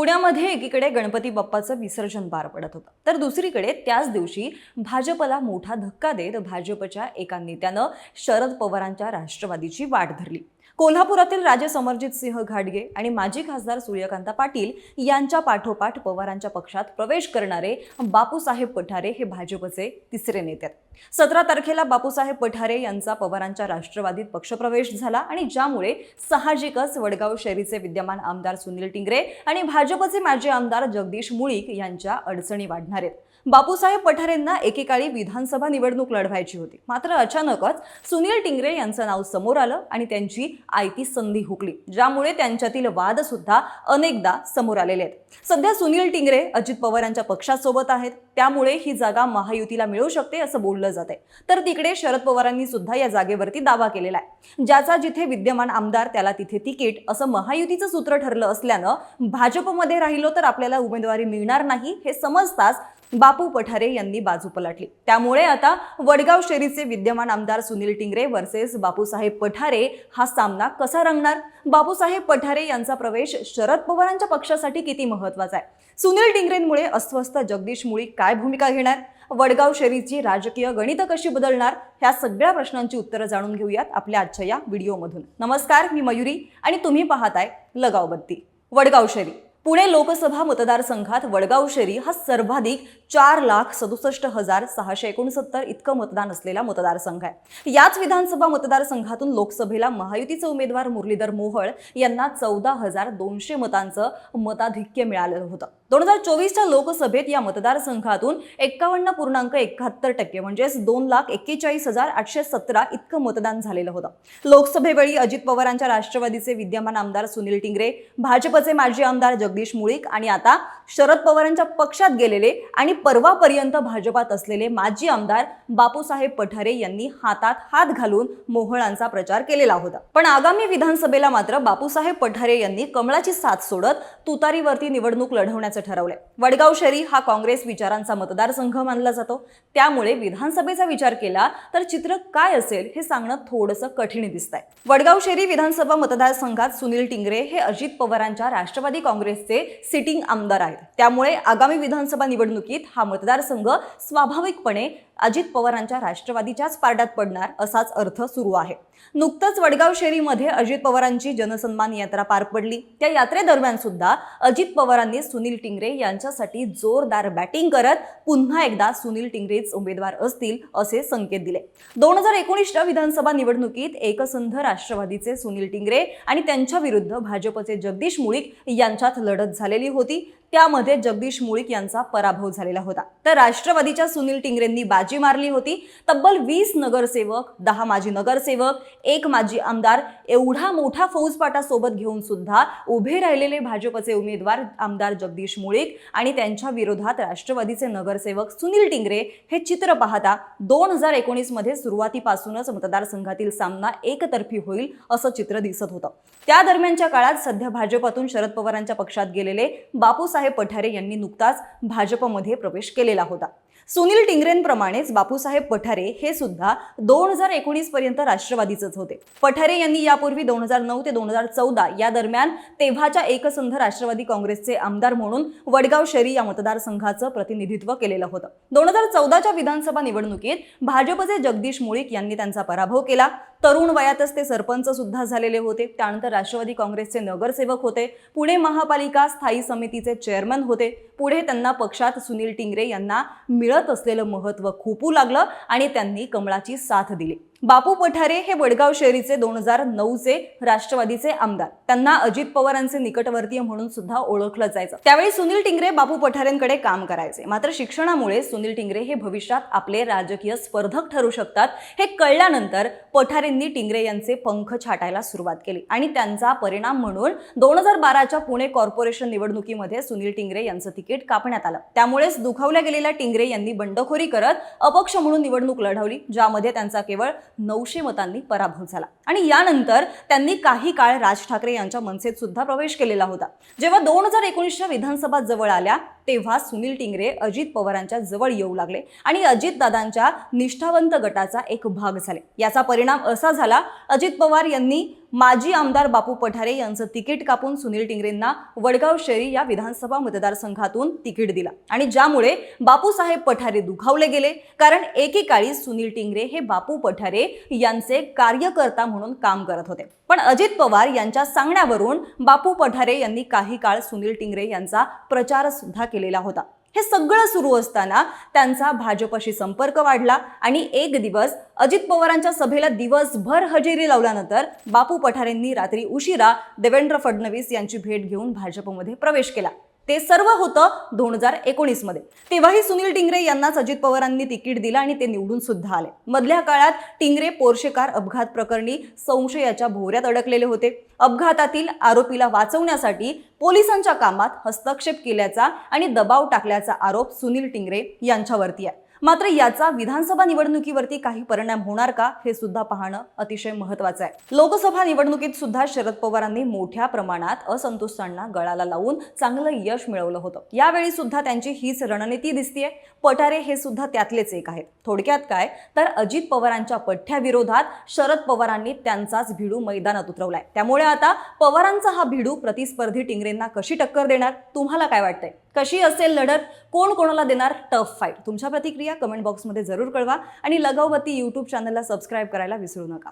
पुण्यामध्ये एकीकडे गणपती बाप्पाचं विसर्जन पार पडत होतं. तर दुसरीकडे त्याच दिवशी भाजपला मोठा धक्का देत भाजपच्या एका नेत्यानं शरद पवारांच्या राष्ट्रवादीची वाट धरली. कोल्हापुरातील राजे समरजित सिंह घाटगे आणि माजी खासदार सूर्यकांता पाटील यांच्या पाठोपाठ पवारांच्या पक्षात प्रवेश करणारे बापूसाहेब पठारे हे भाजपचे तिसरे नेते आहेत. सतरा तारखेला बापूसाहेब पठारे यांचा पवारांच्या राष्ट्रवादीत पक्षप्रवेश झाला आणि ज्यामुळे साहजिकच वडगाव शहरीचे विद्यमान आमदार सुनील टिंगरे आणि भाजपचे माजी आमदार जगदीश मुळीक यांच्या अडचणी वाढणार आहेत. बापूसाहेब पठारेंना एकेकाळी विधानसभा निवडणूक लढवायची होती. मात्र अचानकच सुनील टिंगरे यांचं नाव समोर आलं आणि त्यांची आयती संधी हुकली ज्यामुळे त्यांच्यातील वाद सुद्धा अनेकदा समोर आलेले आहेत. सध्या सुनील टिंगरे अजित पवारांच्या पक्षासोबत आहेत. त्यामुळे ही जागा महायुतीला मिळू शकते असं बोललं जाते तर तिकडे शरद पवारांनी सुद्धा या जागेवरती दावा केलेला आहे. ज्याचा जिथे विद्यमान आमदार त्याला तिथे तिकीट असं महायुतीचं सूत्र ठरलं असल्यानं भाजपमध्ये राहिलो तर आपल्याला उमेदवारी मिळणार नाही हे समजताच बापू पठारे यांनी बाजू पलटली. त्यामुळे आता वडगाव शेरीचे विद्यमान आमदार सुनील टिंगरे वर्सेस बापूसाहेब पठारे हा सामना कसा रंगणार? बापूसाहेब पठारे यांचा प्रवेश शरद पवारांच्या पक्षासाठी किती महत्त्वाचा आहे? सुनील टिंगरेंमुळे अस्वस्थ जगदीश मुळी काय भूमिका घेणार? वडगाव शेरीची राजकीय गणितं कशी बदलणार? ह्या सगळ्या प्रश्नांची उत्तरं जाणून घेऊयात आपल्या आजच्या या व्हिडिओमधून. नमस्कार मी मयुरी आणि तुम्ही पाहताय लगाव बत्ती वडगाव शेरी पुणे लोकसभा मतदारसंघात वडगावशेरी हा सर्वाधिक चार लाख सदुसष्ट हजार सहाशे एकोणसत्तर इतकं मतदान असलेला मतदारसंघ आहे. याच विधानसभा मतदारसंघातून लोकसभेला महायुतीचे उमेदवार मुरलीधर मोहोळ यांना चौदा हजार दोनशे मतांचं मताधिक्य मिळालेलं होतं. दोन हजार चोवीसच्या लोकसभेत या मतदारसंघातून एक्कावन्न पूर्णांक एकाहत्तर टक्के म्हणजेच दोन लाख एक्केचाळीस हजार आठशे सतरा इतकं मतदान झालेलं होतं. लोकसभेवेळी अजित पवारांच्या राष्ट्रवादीचे विद्यमान आमदार सुनील टिंगरे भाजपचे माजी आमदार जगदीश मुळीक आणि आता शरद पवारांच्या पक्षात गेलेले आणि परवापर्यंत भाजपात असलेले माजी आमदार बापूसाहेब पठारे यांनी हातात हात घालून मोहळांचा प्रचार केलेला होता. पण आगामी विधानसभेला मात्र बापूसाहेब पठारे यांनी कमळाची साथ सोडत तुतारीवरती निवडणूक लढवण्याचं ठरवलंय. वडगाव शहरी हा काँग्रेस विचारांचा मतदारसंघ मानला जातो. त्यामुळे विधानसभेचा विचार केला तर चित्र काय असेल हे सांगणं थोडंसं कठीण दिसतंय. वडगाव शहरी विधानसभा मतदारसंघात सुनील टिंगरे हे अजित पवारांच्या राष्ट्रवादी काँग्रेसचे सिटिंग आमदार आहेत. त्यामुळे आगामी विधानसभा निवडणुकीत हा मतदारसंघ स्वाभाविकपणे अजित पवारांच्या राष्ट्रवादीच्याच पारड्यात पडणार असाच अर्थ सुरू आहे. नुकतंच वडगाव शेरीमध्ये अजित पवारांची जनसन्मान यात्रा पार पडली. त्या यात्रेदरम्यान सुद्धा अजित पवारांनी सुनील टिंगरे यांच्यासाठी जोरदार बॅटिंग करत पुन्हा एकदा सुनील टिंगरेच उमेदवार असतील असे संकेत दिले. दोन हजार एकोणीसच्या विधानसभा निवडणुकीत एकसंध राष्ट्रवादीचे सुनील टिंगरे आणि त्यांच्या विरुद्ध भाजपचे जगदीश मुळीक यांच्यात लढत झालेली होती. त्यामध्ये जगदीश मुळीक यांचा पराभव झालेला होता. तर राष्ट्रवादीच्या सुनील टिंगरेंनी बाजी मारली होती. तब्बल वीस नगरसेवक दहा माजी नगरसेवक एक माजी आमदार एवढा मोठा फौजपाटा सोबत घेऊन सुद्धा उभे राहिलेले भाजपचे उमेदवार आमदार जगदीश मुळीक आणि त्यांच्या विरोधात राष्ट्रवादीचे नगरसेवक सुनील टिंगरे हे चित्र पाहता दोन हजार एकोणीसमध्ये सुरुवातीपासूनच मतदारसंघातील सामना एकतर्फी होईल असं चित्र दिसत होतं. त्या दरम्यानच्या काळात सध्या भाजपातून शरद पवारांच्या पक्षात गेलेले बापूसाहेब पठारे यांनी नुकताच भाजपमध्ये प्रवेश केलेला होता. सुनील टिंगरेंप्रमाणेच बापूसाहेब पठारे हे सुद्धा दोन हजार एकोणीस पर्यंत राष्ट्रवादीचंच होते. पठारे यांनी यापूर्वी दोन हजार नऊ ते दोन हजार चौदा या दरम्यान तेव्हाच्या एकसंध राष्ट्रवादी काँग्रेसचे आमदार म्हणून वडगाव शहरी या मतदारसंघाचं प्रतिनिधित्व केलेलं होतं. दोन हजार चौदाच्या विधानसभा निवडणुकीत भाजपचे जगदीश मुळीक यांनी त्यांचा पराभव केला. तरुण वयातच ते सरपंच सुद्धा झालेले होते. त्यानंतर राष्ट्रवादी काँग्रेसचे नगरसेवक होते. पुणे महापालिका स्थायी समितीचे चेअरमन होते. पुढे त्यांना पक्षात सुनील टिंगरे यांना मिळत असलेलं महत्त्व खूपू लागलं आणि त्यांनी कमळाची साथ दिली. बापू पठारे हे वडगाव शहरीचे दोन हजार नऊचे राष्ट्रवादीचे आमदार. त्यांना अजित पवारांचे निकटवर्तीय म्हणून सुद्धा ओळखलं जायचं. त्यावेळी सुनील टिंगरे बापू पठारेंकडे काम करायचे. मात्र शिक्षणामुळे सुनील टिंगरे हे भविष्यात आपले राजकीय स्पर्धक ठरू शकतात. हे कळल्यानंतर पठारेंनी टिंगरे यांचे पंख छाटायला सुरुवात केली आणि त्यांचा परिणाम म्हणून दोन हजार बाराच्या पुणे कॉर्पोरेशन निवडणुकीमध्ये सुनील टिंगरे यांचं तिकीट कापण्यात आलं. त्यामुळेच दुखावल्या गेलेल्या टिंगरे यांनी बंडखोरी करत अपक्ष म्हणून निवडणूक लढवली ज्यामध्ये त्यांचा केवळ नऊशे मतांनी पराभव झाला. आणि यानंतर त्यांनी काही काळ राज ठाकरे यांच्या मनसेत सुद्धा प्रवेश केलेला होता. जेव्हा दोन हजार एकोणीसच्या विधानसभा जवळ आल्या तेव्हा सुनील टिंगरे अजित पवारांच्या जवळ येऊ लागले आणि अजितदादांच्या निष्ठावंत गटाचा एक भाग झाले. याचा परिणाम असा झाला अजित पवार यांनी माजी आमदार बापू पठारे यांचं तिकीट कापून सुनील टिंगरेंना वडगाव शहरी या विधानसभा मतदारसंघातून तिकीट दिला. आणि ज्यामुळे बापूसाहेब पठारे दुखावले गेले कारण एकेकाळी सुनील टिंगरे हे बापू पठारे यांचे कार्यकर्ता म्हणून काम करत होते. पण अजित पवार यांच्या सांगण्यावरून बापू पठारे यांनी काही काळ सुनील टिंगरे यांचा प्रचार सुद्धा केलेला होता. हे सगळं सुरू असताना त्यांचा भाजपशी संपर्क वाढला आणि एक दिवस अजित पवारांच्या सभेला दिवसभर हजेरी लावल्यानंतर बापू पठारेंनी रात्री उशिरा देवेंद्र फडणवीस यांची भेट घेऊन भाजपमध्ये प्रवेश केला. ते सर्व होतं दोन हजार एकोणीसमध्ये तेव्हाही सुनील टिंगरे यांनाच अजित पवारांनी तिकीट दिलं आणि ते निवडून सुद्धा आले. मधल्या काळात टिंगरे पोर्शे कार अपघात प्रकरणी संशयाच्या भोवऱ्यात अडकलेले होते. अपघातातील आरोपीला वाचवण्यासाठी पोलिसांच्या कामात हस्तक्षेप केल्याचा आणि दबाव टाकल्याचा आरोप सुनील टिंगरे यांच्यावरती आहे. मात्र याचा विधानसभा निवडणुकीवरती काही परिणाम होणार का हे सुद्धा पाहणं अतिशय महत्वाचं आहे. लोकसभा निवडणुकीत सुद्धा शरद पवारांनी मोठ्या प्रमाणात असंतुष्टांना गळाला लावून चांगलं यश मिळवलं होतं. यावेळी सुद्धा त्यांची हीच रणनीती दिसतीये. पठारे हे सुद्धा त्यातलेच एक आहेत. थोडक्यात काय तर अजित पवारांच्या पठ्ठ्याविरोधात शरद पवारांनी त्यांचाच भिडू मैदानात उतरवलाय. त्यामुळे आता पवारांचा हा भिडू प्रतिस्पर्धी टिंगरेंना कशी टक्कर देणार? तुम्हाला काय वाटतंय? कशी असेल लढत कोण कोणाला देणार? Tough fight. तुमच्या प्रतिक्रिया कमेंट बॉक्समध्ये जरूर कळवा आणि लगावती यूट्यूब चॅनलला सबस्क्राईब करायला विसरू नका.